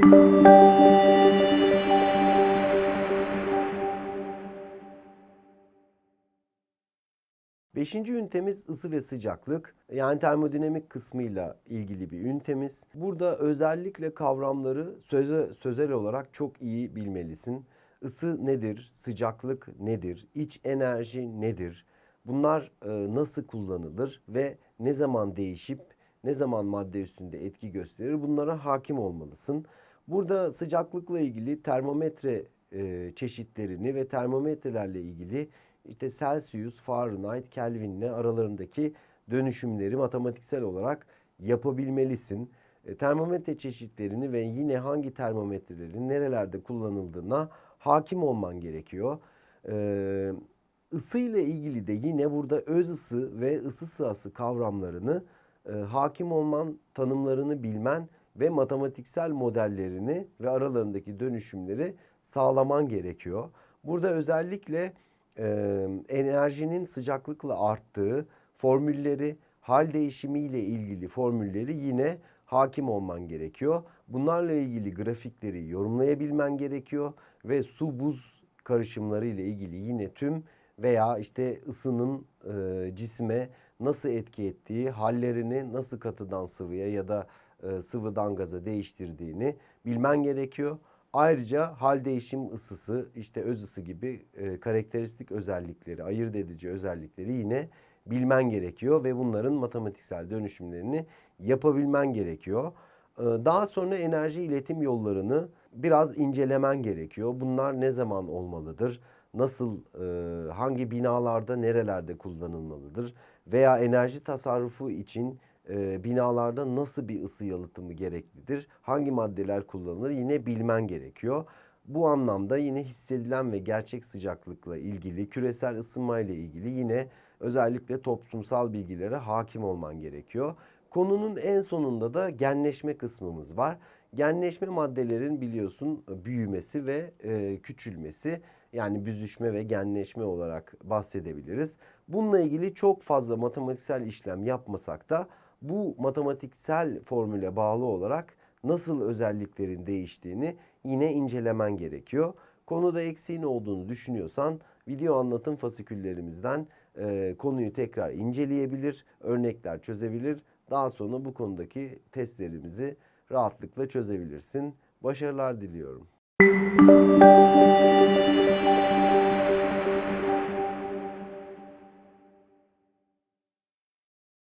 Beşinci ünitemiz ısı ve sıcaklık. Yani termodinamik kısmıyla ilgili bir ünitemiz. Burada özellikle kavramları söze, sözel olarak çok iyi bilmelisin. Isı nedir? Sıcaklık nedir? İç enerji nedir? Bunlar e, nasıl kullanılır ve ne zaman değişip ne zaman madde üstünde etki gösterir? Bunlara hakim olmalısın. Burada sıcaklıkla ilgili termometre e, çeşitlerini ve termometrelerle ilgili işte Celsius, Fahrenheit, Kelvin'le aralarındaki dönüşümleri matematiksel olarak yapabilmelisin. E, termometre çeşitlerini ve yine hangi termometrelerin nerelerde kullanıldığına hakim olman gerekiyor. E, ile ilgili de yine burada öz ısı ve ısı sırası kavramlarını e, hakim olman, tanımlarını bilmen ve matematiksel modellerini ve aralarındaki dönüşümleri sağlaman gerekiyor. Burada özellikle e, enerjinin sıcaklıkla arttığı formülleri, hal değişimiyle ilgili formülleri yine hakim olman gerekiyor. Bunlarla ilgili grafikleri yorumlayabilmen gerekiyor ve su buz karışımları ile ilgili yine tüm veya işte ısının e, cisme nasıl etki ettiği, hallerini nasıl katıdan sıvıya ya da e, sıvıdan gaza değiştirdiğini bilmen gerekiyor. Ayrıca hal değişim ısısı, işte öz ısı gibi e, karakteristik özellikleri, ayırt edici özellikleri yine bilmen gerekiyor ve bunların matematiksel dönüşümlerini yapabilmen gerekiyor. E, daha sonra enerji iletim yollarını biraz incelemen gerekiyor. Bunlar ne zaman olmalıdır? Nasıl, e, hangi binalarda, nerelerde kullanılmalıdır? Veya enerji tasarrufu için e, binalarda nasıl bir ısı yalıtımı gereklidir? Hangi maddeler kullanılır? Yine bilmen gerekiyor. Bu anlamda yine hissedilen ve gerçek sıcaklıkla ilgili, küresel ısınma ile ilgili yine özellikle toplumsal bilgilere hakim olman gerekiyor. Konunun en sonunda da genleşme kısmımız var. Genleşme maddelerin biliyorsun büyümesi ve e, küçülmesi yani büzüşme ve genleşme olarak bahsedebiliriz. Bununla ilgili çok fazla matematiksel işlem yapmasak da bu matematiksel formüle bağlı olarak nasıl özelliklerin değiştiğini yine incelemen gerekiyor. Konuda eksiğin olduğunu düşünüyorsan video anlatım fasiküllerimizden e, konuyu tekrar inceleyebilir, örnekler çözebilir. Daha sonra bu konudaki testlerimizi rahatlıkla çözebilirsin. Başarılar diliyorum.